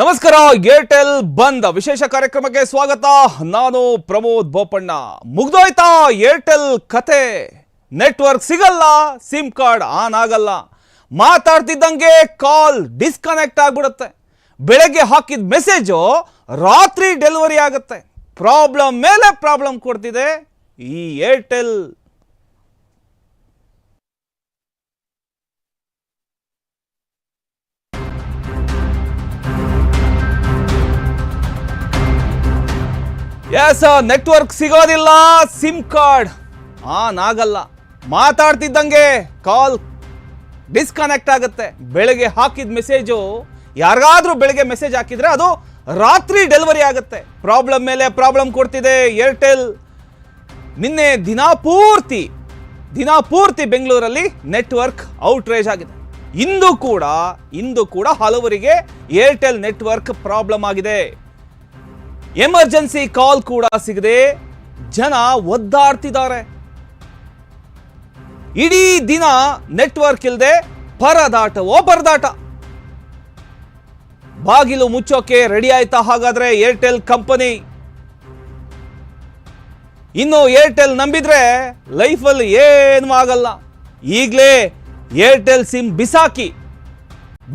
ನಮಸ್ಕಾರ, ಏರ್ಟೆಲ್ ಬಂದ್ ವಿಶೇಷ ಕಾರ್ಯಕ್ರಮಕ್ಕೆ ಸ್ವಾಗತ. ನಾನು ಪ್ರಮೋದ್ ಬೋಪಣ್ಣ. ಮುಗ್ದೋಯ್ತಾ ಏರ್ಟೆಲ್ ಕತೆ? ನೆಟ್ವರ್ಕ್ ಸಿಗಲ್ಲ, ಸಿಮ್ ಕಾರ್ಡ್ ಆನ್ ಆಗಲ್ಲ. ಮಾತಾಡ್ತಿದ್ದಂಗೆ ಕಾಲ್ ಡಿಸ್ಕನೆಕ್ಟ್ ಆಗ್ಬಿಡುತ್ತೆ. ಬೆಳಗ್ಗೆ ಹಾಕಿದ ಮೆಸೇಜು ರಾತ್ರಿ ಡೆಲಿವರಿ ಆಗುತ್ತೆ. ಪ್ರಾಬ್ಲಮ್ ಮೇಲೆ ಪ್ರಾಬ್ಲಮ್ ಕೊಡ್ತಿದೆ ಈ ಏರ್ಟೆಲ್ ಎಸ್ ನೆಟ್ವರ್ಕ್ ಸಿಗೋದಿಲ್ಲ. ಸಿಮ್ ಕಾರ್ಡ್ ಆನ್ ಆಗಲ್ಲ ಮಾತಾಡ್ತಿದ್ದಂಗೆ ಕಾಲ್ ಡಿಸ್ಕನೆಕ್ಟ್ ಆಗುತ್ತೆ. ಬೆಳಗ್ಗೆ ಹಾಕಿದ ಮೆಸೇಜು ಯಾರಿಗಾದ್ರೂ ಬೆಳಗ್ಗೆ ಮೆಸೇಜ್ ಹಾಕಿದ್ರೆ ಅದು ರಾತ್ರಿ ಡೆಲಿವರಿ ಆಗುತ್ತೆ. ಪ್ರಾಬ್ಲಮ್ ಮೇಲೆ ಪ್ರಾಬ್ಲಮ್ ಕೊಡ್ತಿದೆ. ಏರ್ಟೆಲ್ ನಿನ್ನೆ ದಿನ ಪೂರ್ತಿ ದಿನ ಪೂರ್ತಿ ಬೆಂಗಳೂರಲ್ಲಿ ನೆಟ್ವರ್ಕ್ ಔಟ್ರೇಜ್ ಆಗಿದೆ. ಇಂದು ಕೂಡ ಇಂದು ಕೂಡ ಹಲವರಿಗೆ ಏರ್ಟೆಲ್ ನೆಟ್ವರ್ಕ್ ಪ್ರಾಬ್ಲಮ್ ಆಗಿದೆ. ಎಮರ್ಜೆನ್ಸಿ ಕಾಲ್ ಕೂಡ ಸಿಗದೆ ಜನ ಒದ್ದಾಡ್ತಿದ್ದಾರೆ. ಇಡೀ ದಿನ ನೆಟ್ವರ್ಕ್ ಇಲ್ಲದೆ ಪರದಾಟವೋ ಪರದಾಟ ಬಾಗಿಲು ಮುಚ್ಚೋಕೆ ರೆಡಿ ಆಯ್ತಾ ಹಾಗಾದ್ರೆ ಏರ್ಟೆಲ್ ಕಂಪನಿ ಇನ್ನು ಏರ್ಟೆಲ್ ನಂಬಿದ್ರೆ ಲೈಫಲ್ಲಿ ಏನು ಆಗಲ್ಲ. ಈಗಲೇ ಏರ್ಟೆಲ್ ಸಿಮ್ ಬಿಸಾಕಿ,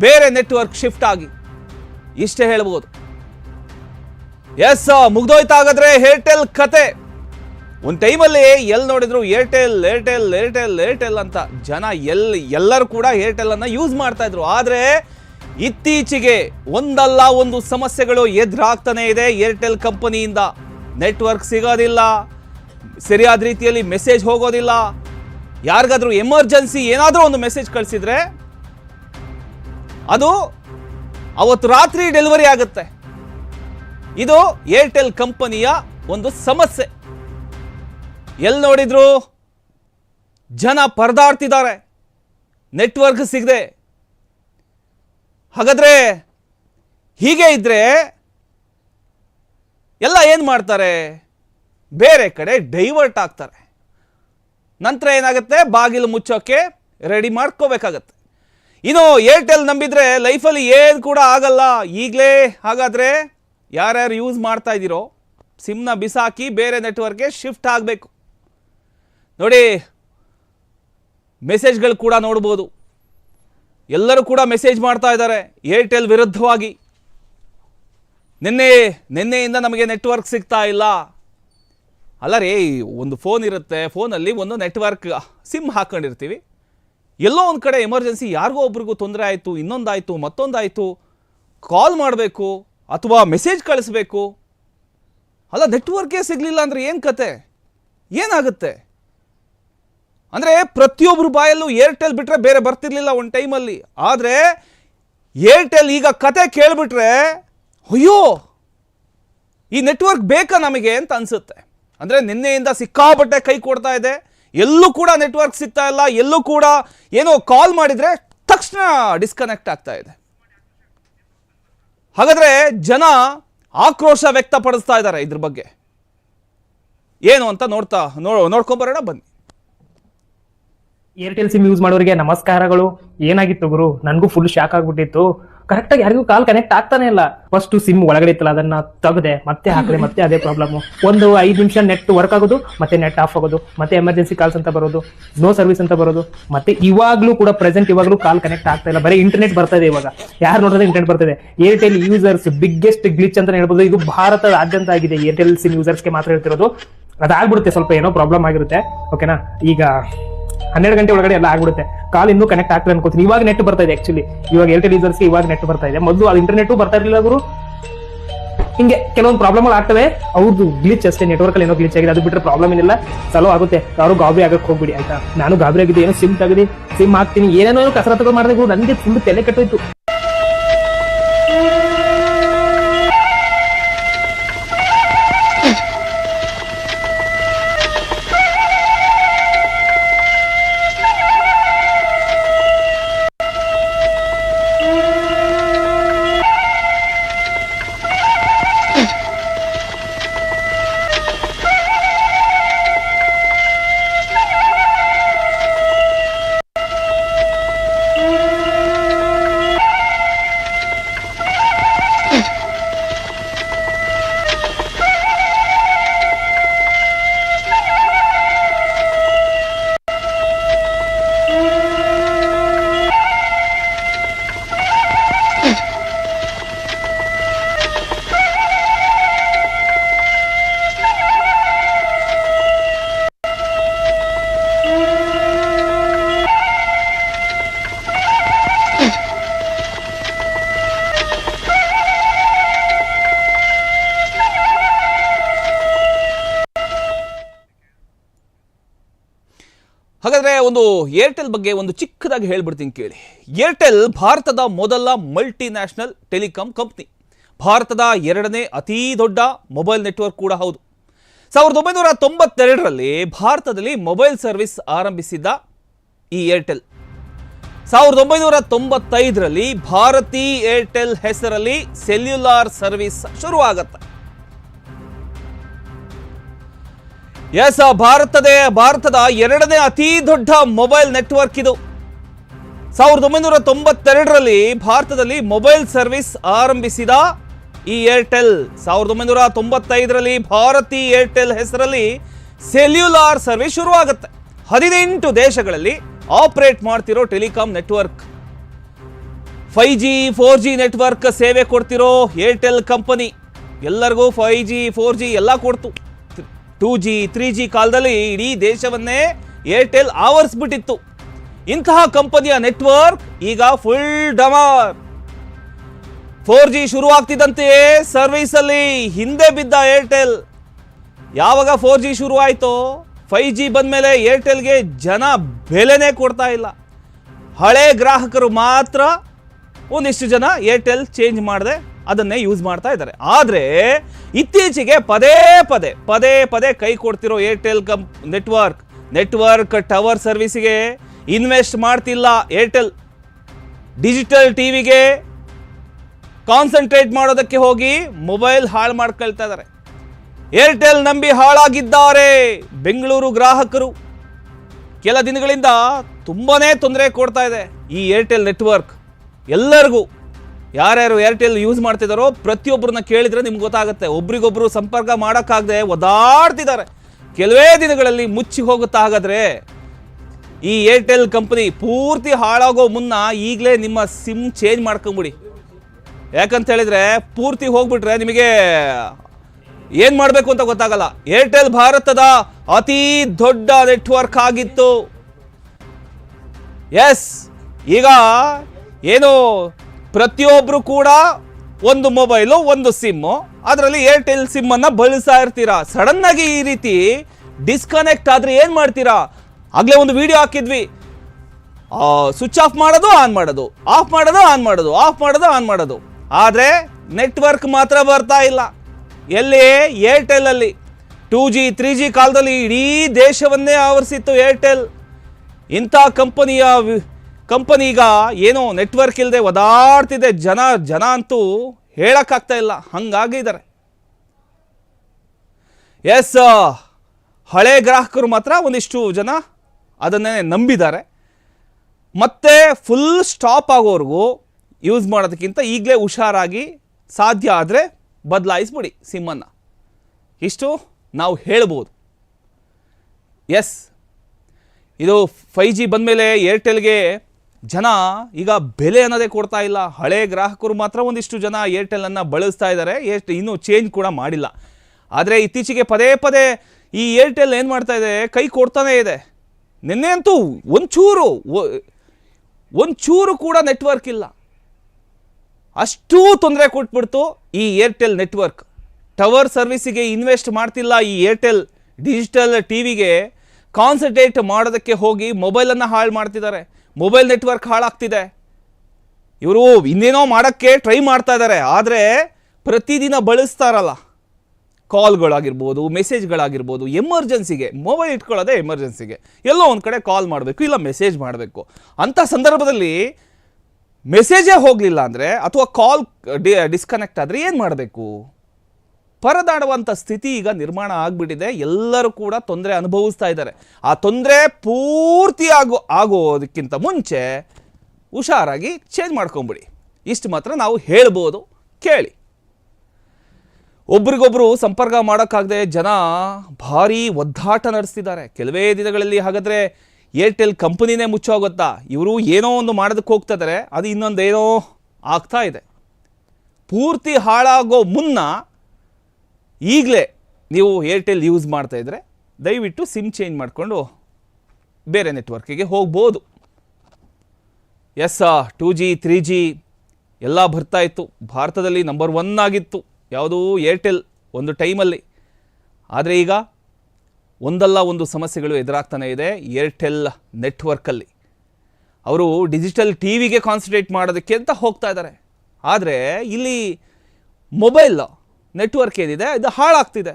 ಬೇರೆ ನೆಟ್ವರ್ಕ್ ಶಿಫ್ಟ್ ಆಗಿ. ಇಷ್ಟೇ ಹೇಳ್ಬೋದು. ಎಸ್ ಮುಗ್ದೋಯ್ತಾ ಹಾಗಾದ್ರೆ ಏರ್ಟೆಲ್ ಕತೆ. ಒಂದು ಟೈಮಲ್ಲಿ ಎಲ್ಲಿ ನೋಡಿದ್ರು ಏರ್ಟೆಲ್ ಏರ್ಟೆಲ್ ಏರ್ಟೆಲ್ ಏರ್ಟೆಲ್ ಅಂತ ಜನ ಎಲ್ಲಿ ಎಲ್ಲರೂ ಕೂಡ ಏರ್ಟೆಲ್ ಅನ್ನ ಯೂಸ್ ಮಾಡ್ತಾ ಇದ್ರು. ಆದರೆ ಇತ್ತೀಚೆಗೆ ಒಂದಲ್ಲ ಒಂದು ಸಮಸ್ಯೆಗಳು ಎದುರಾಗ್ತಾನೆ ಇದೆ ಏರ್ಟೆಲ್ ಕಂಪನಿಯಿಂದ. ನೆಟ್ವರ್ಕ್ ಸಿಗೋದಿಲ್ಲ. ಸರಿಯಾದ ರೀತಿಯಲ್ಲಿ ಮೆಸೇಜ್ ಹೋಗೋದಿಲ್ಲ. ಯಾರಿಗಾದ್ರೂ ಎಮರ್ಜೆನ್ಸಿ ಏನಾದರೂ ಒಂದು ಮೆಸೇಜ್ ಕಳಿಸಿದ್ರೆ ಅದು ಅವತ್ತು ರಾತ್ರಿ ಡೆಲಿವರಿ ಆಗುತ್ತೆ. ಇದು ಏರ್ಟೆಲ್ ಕಂಪನಿಯ ಒಂದು ಸಮಸ್ಯೆ. ಎಲ್ಲಿ ನೋಡಿದ್ರು? ಜನ ಪರದಾಡ್ತಿದ್ದಾರೆ. ನೆಟ್ವರ್ಕ್ ಸಿಗದೆ. ಹಾಗಾದ್ರೆ ಹೀಗೆ ಇದ್ದರೆ ಎಲ್ಲ ಏನು ಮಾಡ್ತಾರೆ? ಬೇರೆ ಕಡೆ ಡೈವರ್ಟ್ ಆಗ್ತಾರೆ. ನಂತರ ಏನಾಗುತ್ತೆ? ಬಾಗಿಲು ಮುಚ್ಚೋಕ್ಕೆ ರೆಡಿ ಮಾಡ್ಕೋಬೇಕಾಗತ್ತೆ. ಇನ್ನು ಏರ್ಟೆಲ್ ನಂಬಿದ್ರೆ ಲೈಫಲ್ಲಿ ಏನು ಕೂಡ ಆಗಲ್ಲ. ಈಗಲೇ ಹಾಗಾದರೆ ಯಾರ್ಯಾರು ಯೂಸ್ ಮಾಡ್ತಾ ಇದ್ದೀರೋ ಸಿಮ್ನ ಬಿಸಾಕಿ ಬೇರೆ ನೆಟ್ವರ್ಕ್ಗೆ ಶಿಫ್ಟ್ ಆಗಬೇಕು. ನೋಡಿ ಮೆಸೇಜ್ಗಳು ಕೂಡ ನೋಡ್ಬೋದು. ಎಲ್ಲರೂ ಕೂಡ ಮೆಸೇಜ್ ಮಾಡ್ತಾ ಇದ್ದಾರೆ ಏರ್ಟೆಲ್ ವಿರುದ್ಧವಾಗಿ. ನಿನ್ನೆ, ನಿನ್ನೆಯಿಂದ ನಮಗೆ ನೆಟ್ವರ್ಕ್ ಸಿಗ್ತಾ ಇಲ್ಲ. ಅಲ್ಲ ರೀ, ಒಂದು ಫೋನ್ ಇರುತ್ತೆ ಫೋನಲ್ಲಿ ಒಂದು ನೆಟ್ವರ್ಕ್ ಸಿಮ್ ಹಾಕ್ಕೊಂಡಿರ್ತೀವಿ ಎಲ್ಲೋ ಒಂದು ಕಡೆ ಎಮರ್ಜೆನ್ಸಿ ಯಾರಿಗೋ ಒಬ್ರಿಗೂ ತೊಂದರೆ ಆಯಿತು, ಇನ್ನೊಂದಾಯಿತು, ಮತ್ತೊಂದಾಯಿತು ಕಾಲ್ ಮಾಡಬೇಕು. ಅಥವಾ ಮೆಸೇಜ್ ಕಳಿಸ್ಬೇಕು? ಅಲ್ಲ ನೆಟ್ವರ್ಕೇ ಸಿಗಲಿಲ್ಲ ಅಂದರೆ ಏನು ಕತೆ? ಏನಾಗುತ್ತೆ? ಅಂದರೆ ಪ್ರತಿಯೊಬ್ಬರು ಬಾಯಲ್ಲೂ ಏರ್ಟೆಲ್ ಬಿಟ್ಟರೆ ಬೇರೆ ಬರ್ತಿರ್ಲಿಲ್ಲ ಒಂದು ಟೈಮಲ್ಲಿ. ಆದರೆ ಏರ್ಟೆಲ್ ಈಗ ಕತೆ ಕೇಳಿಬಿಟ್ರೆ, ಅಯ್ಯೋ, ಈ ನೆಟ್ವರ್ಕ್ ಬೇಕಾ ನಮಗೆ ಅಂತ ಅನಿಸುತ್ತೆ. ಅಂದರೆ ನಿನ್ನೆಯಿಂದ ಸಿಕ್ಕಾಪಟ್ಟೆ ಕೈ ಕೊಡ್ತಾ ಇದೆ. ಎಲ್ಲೂ ಕೂಡ ನೆಟ್ವರ್ಕ್ ಸಿಗ್ತಾ ಇಲ್ಲ. ಎಲ್ಲೂ ಕೂಡ ಏನೋ ಕಾಲ್ ಮಾಡಿದರೆ ತಕ್ಷಣ ಡಿಸ್ಕನೆಕ್ಟ್ ಆಗ್ತಾ ಇದೆ. ಹಾಗಾದರೆ ಜನ ಆಕ್ರೋಶ ವ್ಯಕ್ತಪಡಿಸ್ತಾ ಇದ್ದಾರೆ ಇದ್ರ ಬಗ್ಗೆ. ಏನು ಅಂತ ನೋಡ್ತಾ, ನೋ, ನೋಡ್ಕೊಂಬರೋಣ, ಬನ್ನಿ. ಏರ್ಟೆಲ್ ಸಿಮ್ ಯೂಸ್ ಮಾಡೋರಿಗೆ ನಮಸ್ಕಾರಗಳು. ಏನಾಗಿತ್ತು ಗುರು? ನನಗೂ ಫುಲ್ ಶಾಕ್ ಆಗ್ಬಿಟ್ಟಿತ್ತು. ಕರೆಕ್ಟಾಗಿ ಯಾರಿಗೂ ಕಾಲ್ ಕನೆಕ್ಟ್ ಆಗ್ತಾನೆ ಇಲ್ಲ. ಫಸ್ಟ್ ಸಿಮ್ ಒಳಗಡೆ ಇತ್ತಲ್ಲ, ಅದನ್ನ ತೆಗೆದೆ, ಮತ್ತೆ ಹಾಕಿದೆ, ಮತ್ತೆ ಅದೇ ಪ್ರಾಬ್ಲಮ್ ಒಂದು ಐದು ನಿಮಿಷ ನೆಟ್ ವರ್ಕ್ ಆಗೋದು, ಮತ್ತೆ ನೆಟ್ ಆಫ್ ಆಗೋದು, ಮತ್ತೆ ಎಮರ್ಜೆನ್ಸಿ ಕಾಲ್ಸ್ ಅಂತ ಬರೋದು ನೋ ಸರ್ವಿಸ್ ಅಂತ ಬರೋದು, ಮತ್ತೆ ಇವಾಗ್ಲೂ ಕೂಡ ಪ್ರೆಸೆಂಟ್ ಇವಾಗ್ಲೂ ಕಾಲ್ ಕನೆಕ್ಟ್ ಆಗ್ತಾ ಇಲ್ಲ. ಬರೀ ಇಂಟರ್ನೆಟ್ ಬರ್ತಾ ಇದೆ ಇವಾಗ. ಯಾರು ನೋಡಿದ್ರೆ ಇಂಟರ್ನೆಟ್ ಬರ್ತಿದೆ ಏರ್ಟೆಲ್ ಯೂಸರ್ಸ್ ಬಿಗ್ಗೆಸ್ಟ್ ಗ್ಲಿಚ್ ಅಂತ ಹೇಳ್ಬೋದು. ಇದು ಭಾರತದಾದ್ಯಂತ ಆಗಿದೆ. ಏರ್ಟೆಲ್ ಸಿಮ್ ಯೂಸರ್ಸ್ಗೆ ಮಾತ್ರ ಹೇಳ್ತಿರೋದು. ಅದಾಗ್ಬಿಡುತ್ತೆ, ಸ್ವಲ್ಪ ಏನೋ ಪ್ರಾಬ್ಲಮ್ ಆಗಿರುತ್ತೆ. ಓಕೆನಾ ಈಗ ಹನ್ನೆರಡು ಗಂಟೆ ಒಳಗಡೆ ಎಲ್ಲ ಆಗ್ಬಿಡುತ್ತೆ. ಕಾಲ್ ಇನ್ನೂ ಕನೆಕ್ಟ್ ಆಗ್ತದೆ ಅನ್ಕೋತೀನಿ. ಇವಾಗ ನೆಟ್ ಬರ್ತಾ ಇದೆ ಆಕ್ಚುಲಿ ಇವಾಗ ಏರ್ಟೆಲ್ ಯೂಸರ್ಸ್ಗೆ ಇವಾಗ ನೆಟ್ ಬರ್ತಾ ಇದೆ. ಮೊದಲು ಅದು ಇಂಟರ್ನೆಟ್ ಬರ್ತಾ ಇರಲಿಲ್ಲ ಗುರು. ಹಿಂಗೆ ಕೆಲವೊಂದು ಪ್ರಾಬ್ಲಮ್ ಆಗ್ತವೆ. ಅವ್ರದ್ದು ಗ್ಲಿಚ್ ಅಷ್ಟೇ ನೆಟ್ವರ್ಕ್ ಅಲ್ಲಿ ಏನೋ ಗ್ಲಿಚ್ ಆಗಿದೆ. ಅದು ಬಿಟ್ಟರೆ ಪ್ರಾಬ್ಲಮ್ ಏನಿಲ್ಲ. ಚಲೋ ಆಗುತ್ತೆ. ಯಾರು ಗಾಬರಿ ಆಗಕ್ಕೆ ಹೋಗ್ಬಿಡಿ, ಆಯ್ತಾ? ನಾನು ಗಾಬರಿ ಆಗಿದ್ದೆ ಏನೋ ಸಿಮ್ ತಗದಿ ಸಿಮ್ ಹಾಕ್ತೀನಿ. ಏನೇನೋ ಕಸರತ್ತು ಮಾಡಿದೆ ನನಗೆ ಫುಲ್ ತಲೆ ಕೆಟ್ಟೋಯ್ತು. ಹಾಗಾದರೆ ಒಂದು ಏರ್ಟೆಲ್ ಬಗ್ಗೆ ಒಂದು ಚಿಕ್ಕದಾಗಿ ಹೇಳ್ಬಿಡ್ತೀನಿ ಕೇಳಿ. ಏರ್ಟೆಲ್ ಭಾರತದ ಮೊದಲ ಮಲ್ಟಿನ್ಯಾಷನಲ್ ಟೆಲಿಕಾಂ ಕಂಪ್ನಿ ಭಾರತದ ಎರಡನೇ ಅತೀ ದೊಡ್ಡ ಮೊಬೈಲ್ ನೆಟ್ವರ್ಕ್ ಕೂಡ ಹೌದು. ಸಾವಿರದ ಒಂಬೈನೂರ ತೊಂಬತ್ತೆರಡರಲ್ಲಿ ಭಾರತದಲ್ಲಿ ಮೊಬೈಲ್ ಸರ್ವಿಸ್ ಆರಂಭಿಸಿದ್ದ ಈ ಏರ್ಟೆಲ್. ಸಾವಿರದ ಒಂಬೈನೂರ ತೊಂಬತ್ತೈದರಲ್ಲಿ ಭಾರತಿ ಏರ್ಟೆಲ್ ಹೆಸರಲ್ಲಿ ಸೆಲ್ಯುಲಾರ್ ಸರ್ವಿಸ್ ಶುರುವಾಗತ್ತೆ. ಎಸ್ ಭಾರತದೇ, ಭಾರತದ ಎರಡನೇ ಅತಿ ದೊಡ್ಡ ಮೊಬೈಲ್ ನೆಟ್ವರ್ಕ್ ಇದು. ಸಾವಿರದ ಒಂಬೈನೂರ ತೊಂಬತ್ತೆರಡರಲ್ಲಿ ಭಾರತದಲ್ಲಿ ಮೊಬೈಲ್ ಸರ್ವಿಸ್ ಆರಂಭಿಸಿದ ಈ ಏರ್ಟೆಲ್. ಸಾವಿರದ ಒಂಬೈನೂರ ತೊಂಬತ್ತೈದರಲ್ಲಿ ಭಾರತಿ ಏರ್ಟೆಲ್ ಹೆಸರಲ್ಲಿ ಸೆಲ್ಯುಲಾರ್ ಸರ್ವಿಸ್ ಶುರುವಾಗುತ್ತೆ. ಹದಿನೆಂಟು ದೇಶಗಳಲ್ಲಿ ಆಪರೇಟ್ ಮಾಡ್ತಿರೋ telecom network. Five G, four G network ಸೇವೆ ಕೊಡ್ತಿರೋ ಏರ್ಟೆಲ್ ಕಂಪನಿ. ಎಲ್ಲರಿಗೂ ಫೈ ಜಿ, ಫೋರ್ ಜಿ ಎಲ್ಲ ಕೊಡ್ತು. ಟೂ ಜಿ ತ್ರೀ ಜಿ ಕಾಲದಲ್ಲಿ ಇಡೀ ದೇಶವನ್ನೇ ಏರ್ಟೆಲ್ ಆವರಿಸ್ಬಿಟ್ಟಿತ್ತು. ಇಂತಹ ಕಂಪನಿಯ ನೆಟ್ವರ್ಕ್ ಈಗ ಫುಲ್ ಡಮಾರ್. ಫೋರ್ ಜಿ ಶುರುವಾಗ್ತಿದ್ದಂತೆಯೇ ಸರ್ವಿಸಲ್ಲಿ ಹಿಂದೆ ಬಿದ್ದ ಏರ್ಟೆಲ್. ಯಾವಾಗ ಫೋರ್ ಜಿ ಶುರು ಆಯಿತು ಫೈ ಜಿ ಬಂದಮೇಲೆ ಏರ್ಟೆಲ್ಗೆ ಜನ ಬೆಲೆನೇ ಕೊಡ್ತಾ ಇಲ್ಲ. ಹಳೆ ಗ್ರಾಹಕರು ಮಾತ್ರ ಒಂದಿಷ್ಟು ಜನ ಏರ್ಟೆಲ್ ಚೇಂಜ್ ಮಾಡದೆ ಅದನ್ನೇ ಯೂಸ್ ಮಾಡ್ತಾ ಇದ್ದಾರೆ. ಆದರೆ ಇತ್ತೀಚೆಗೆ ಪದೇ ಪದೇ ಪದೇ ಪದೇ ಕೈ ಕೊಡ್ತಿರೋ ಏರ್ಟೆಲ್ ಕಂಪ್ ನೆಟ್ವರ್ಕ್ ನೆಟ್ವರ್ಕ್ ಟವರ್ ಸರ್ವಿಸ್ಗೆ ಇನ್ವೆಸ್ಟ್ ಮಾಡ್ತಿಲ್ಲ ಏರ್ಟೆಲ್ ಡಿಜಿಟಲ್ ಟಿವಿಗೆ ಕಾನ್ಸಂಟ್ರೇಟ್ ಮಾಡೋದಕ್ಕೆ ಹೋಗಿ ಮೊಬೈಲ್ ಹಾಳು ಮಾಡ್ಕೊಳ್ತಾ ಇದ್ದಾರೆ. ಏರ್ಟೆಲ್ ನಂಬಿ ಹಾಳಾಗಿದ್ದಾರೆ ಬೆಂಗಳೂರು ಗ್ರಾಹಕರು. ಕೆಲ ದಿನಗಳಿಂದ ತುಂಬಾ ತೊಂದರೆ ಕೊಡ್ತಾ ಇದೆ ಈ ಏರ್ಟೆಲ್ ನೆಟ್ವರ್ಕ್ ಎಲ್ಲರಿಗೂ ಯಾರ್ಯಾರು ಏರ್ಟೆಲ್ ಯೂಸ್ ಮಾಡ್ತಿದ್ದಾರೋ ಪ್ರತಿಯೊಬ್ಬರನ್ನ ಕೇಳಿದ್ರೆ ನಿಮ್ಗೆ ಗೊತ್ತಾಗುತ್ತೆ. ಒಬ್ರಿಗೊಬ್ರು ಸಂಪರ್ಕ ಮಾಡೋಕ್ಕಾಗದೆ ಒದಾಡ್ತಿದ್ದಾರೆ ಕೆಲವೇ ದಿನಗಳಲ್ಲಿ ಮುಚ್ಚಿ ಹೋಗುತ್ತಾ ಹಾಗಾದ್ರೆ ಈ ಏರ್ಟೆಲ್ ಕಂಪನಿ ಪೂರ್ತಿ ಹಾಳಾಗೋ ಮುನ್ನ ಈಗಲೇ ನಿಮ್ಮ ಸಿಮ್ ಚೇಂಜ್ ಮಾಡ್ಕೊಂಬಿಡಿ. ಯಾಕಂತ ಹೇಳಿದ್ರೆ ಪೂರ್ತಿ ಹೋಗ್ಬಿಟ್ರೆ ನಿಮಗೆ ಏನು ಮಾಡಬೇಕು ಅಂತ ಗೊತ್ತಾಗಲ್ಲ. ಏರ್ಟೆಲ್ ಭಾರತದ ಅತಿ ದೊಡ್ಡ ನೆಟ್ವರ್ಕ್ ಆಗಿತ್ತು. ಎಸ್ ಈಗ ಏನು ಪ್ರತಿಯೊಬ್ರು ಕೂಡ ಒಂದು ಮೊಬೈಲು, ಒಂದು ಸಿಮ್ಮು ಅದರಲ್ಲಿ ಏರ್ಟೆಲ್ ಸಿಮ್ ಅನ್ನ ಬಳಸ್ತಾ ಇರ್ತೀರಾ? ಆಗಿ ಈ ರೀತಿ ಡಿಸ್ಕನೆಕ್ಟ್ ಆದ್ರೆ ಏನು ಮಾಡ್ತೀರಾ? ಆಗ್ಲೇ ಒಂದು ವಿಡಿಯೋ ಹಾಕಿದ್ವಿ. ಸ್ವಿಚ್ ಆಫ್ ಮಾಡೋದು ಆನ್ ಮಾಡೋದು. ಆಫ್ ಮಾಡೋದು ಆನ್ ಮಾಡೋದು. ಆಫ್ ಮಾಡೋದು ಆನ್ ಮಾಡೋದು. ಆದರೆ ನೆಟ್ವರ್ಕ್ ಮಾತ್ರ ಬರ್ತಾ ಇಲ್ಲ. ಎಲ್ಲಿ? ಏರ್ಟೆಲಲ್ಲಿ ಟೂ ಜಿ ತ್ರೀ ಜಿ ಕಾಲದಲ್ಲಿ ಇಡೀ ದೇಶವನ್ನೇ ಆವರಿಸಿತ್ತು ಏರ್ಟೆಲ್ ಇಂಥ ಕಂಪನಿಯ ಕಂಪನಿ ಈಗ ಏನೋ ನೆಟ್ವರ್ಕ್ ಇಲ್ಲದೆ ಒದಾಡ್ತಿದೆ. ಜನ ಜನ ಅಂತೂ ಹೇಳೋಕ್ಕಾಗ್ತಾ ಇಲ್ಲ. ಹಂಗಾಗಿದ್ದಾರೆ ಎಸ್ ಹಳೆ ಗ್ರಾಹಕರು ಮಾತ್ರ ಒಂದಿಷ್ಟು ಜನ ಅದನ್ನೇ ನಂಬಿದ್ದಾರೆ. ಮತ್ತೆ ಫುಲ್ ಸ್ಟಾಪ್ ಆಗೋವರೆಗೂ ಯೂಸ್ ಮಾಡೋದಕ್ಕಿಂತ ಈಗಲೇ ಹುಷಾರಾಗಿ ಸಾಧ್ಯ ಆದರೆ ಬದಲಾಯಿಸ್ಬಿಡಿ ಸಿಮ್ಮನ್ನು. ಇಷ್ಟು ನಾವು ಹೇಳ್ಬೋದು. ಎಸ್, ಇದು ಫೈ ಜಿ ಬಂದಮೇಲೆ ಏರ್ಟೆಲ್ಗೆ ಜನ ಈಗ ಬೆಲೆ ಅನ್ನೋದೇ ಕೊಡ್ತಾ ಇಲ್ಲ. ಹಳೆ ಗ್ರಾಹಕರು ಮಾತ್ರ ಒಂದಿಷ್ಟು ಜನ ಏರ್ಟೆಲನ್ನು ಬಳಸ್ತಾ ಇದ್ದಾರೆ ಎಷ್ಟು ಇನ್ನೂ ಚೇಂಜ್ ಕೂಡ ಮಾಡಿಲ್ಲ. ಆದರೆ ಇತ್ತೀಚೆಗೆ ಪದೇ ಪದೇ ಈ ಏರ್ಟೆಲ್ ಏನು ಮಾಡ್ತಾ ಇದೆ? ಕೈ ಕೊಡ್ತಾನೆ ಇದೆ. ನಿನ್ನೆ ಅಂತೂ ಒಂಚೂರು ಒಂಚೂರು ಕೂಡ ನೆಟ್ವರ್ಕ್ ಇಲ್ಲ. ಅಷ್ಟೂ ತೊಂದರೆ ಕೊಟ್ಬಿಡ್ತು ಈ ಏರ್ಟೆಲ್ ನೆಟ್ವರ್ಕ್ ಟವರ್ ಸರ್ವಿಸಿಗೆ ಇನ್ವೆಸ್ಟ್ ಮಾಡ್ತಿಲ್ಲ ಈ ಏರ್ಟೆಲ್ ಡಿಜಿಟಲ್ ಟಿವಿಗೆ ಕಾನ್ಸಂಟ್ರೇಟ್ ಮಾಡೋದಕ್ಕೆ ಹೋಗಿ ಮೊಬೈಲನ್ನು ಹಾಳು ಮಾಡ್ತಿದ್ದಾರೆ. ಮೊಬೈಲ್ ನೆಟ್ವರ್ಕ್ ಹಾಳಾಗ್ತಿದೆ. ಇವರು ಇನ್ನೇನೋ ಮಾಡೋಕ್ಕೆ ಟ್ರೈ ಮಾಡ್ತಾ ಇದ್ದಾರೆ ಆದರೆ ಪ್ರತಿದಿನ ಬಳಸ್ತಾರಲ್ಲ. ಕಾಲ್ಗಳಾಗಿರ್ಬೋದು ಮೆಸೇಜ್ಗಳಾಗಿರ್ಬೋದು ಎಮರ್ಜೆನ್ಸಿಗೆ ಮೊಬೈಲ್ ಇಟ್ಕೊಳ್ಳೋದೇ ಎಮರ್ಜೆನ್ಸಿಗೆ ಎಲ್ಲೋ ಒಂದು ಕಡೆ ಕಾಲ್ ಮಾಡಬೇಕು, ಇಲ್ಲ ಮೆಸೇಜ್ ಮಾಡಬೇಕು. ಅಂಥ ಸಂದರ್ಭದಲ್ಲಿ ಮೆಸೇಜೇ ಹೋಗಲಿಲ್ಲ ಅಂದರೆ, ಅಥವಾ ಕಾಲ್ ಡಿಸ್ಕನೆಕ್ಟ್ ಆದರೆ ಏನು ಮಾಡಬೇಕು? ಪರದಾಡುವಂಥ ಸ್ಥಿತಿ ಈಗ ನಿರ್ಮಾಣ ಆಗಿಬಿಟ್ಟಿದೆ. ಎಲ್ಲರೂ ಕೂಡ ತೊಂದರೆ ಅನುಭವಿಸ್ತಾ ಇದ್ದಾರೆ. ಆ ತೊಂದರೆ ಪೂರ್ತಿ ಆಗೋ, ಆಗೋದಕ್ಕಿಂತ ಮುಂಚೆ ಹುಷಾರಾಗಿ ಚೇಂಜ್ ಮಾಡ್ಕೊಂಬಿಡಿ. ಇಷ್ಟು ಮಾತ್ರ ನಾವು ಹೇಳ್ಬೋದು. ಕೇಳಿ. ಒಬ್ರಿಗೊಬ್ರು ಸಂಪರ್ಕ ಮಾಡೋಕ್ಕಾಗದೆ ಜನ ಭಾರೀ ಒದ್ದಾಟ ನಡೆಸ್ತಿದ್ದಾರೆ. ಕೆಲವೇ ದಿನಗಳಲ್ಲಿ ಹಾಗಾದರೆ ಏರ್ಟೆಲ್ ಕಂಪನಿನೇ ಮುಚ್ಚೋಗುತ್ತಾ? ಇವರು ಏನೋ ಒಂದು ಮಾಡೋದಕ್ಕೆ ಹೋಗ್ತಾ ಇದ್ದಾರೆ. ಅದು ಇನ್ನೊಂದೇನೋ ಆಗ್ತಾ ಇದೆ. ಪೂರ್ತಿ ಹಾಳಾಗೋ ಮುನ್ನ ಈಗಲೇ ನೀವು ಏರ್ಟೆಲ್ ಯೂಸ್ ಮಾಡ್ತಾ ಇದ್ದರೆ ದಯವಿಟ್ಟು ಸಿಮ್ ಚೇಂಜ್ ಮಾಡಿಕೊಂಡು ಬೇರೆ ನೆಟ್ವರ್ಕಿಗೆ ಹೋಗ್ಬೋದು. Yes two G three G ಎಲ್ಲ ಬರ್ತಾಯಿತ್ತು ಭಾರತದಲ್ಲಿ ನಂಬರ್ ಒನ್ ಆಗಿತ್ತು. ಯಾವುದೂ ಏರ್ಟೆಲ್ ಒಂದು ಟೈಮಲ್ಲಿ ಆದರೆ ಈಗ ಒಂದಲ್ಲ ಒಂದು ಸಮಸ್ಯೆಗಳು ಎದುರಾಗ್ತಾನೆ ಇದೆ ಏರ್ಟೆಲ್ ನೆಟ್ವರ್ಕಲ್ಲಿ ಅವರು ಡಿಜಿಟಲ್ ಟಿ ವಿಗೆ ಕಾನ್ಸಂಟ್ರೇಟ್ ಮಾಡೋದಕ್ಕೆ ಅಂತ ಹೋಗ್ತಾ ಇದ್ದಾರೆ. ಆದರೆ ಇಲ್ಲಿ ಮೊಬೈಲ್ ನೆಟ್ವರ್ಕ್ ಏನಿದೆ ಇದು ಹಾಳಾಗ್ತಿದೆ.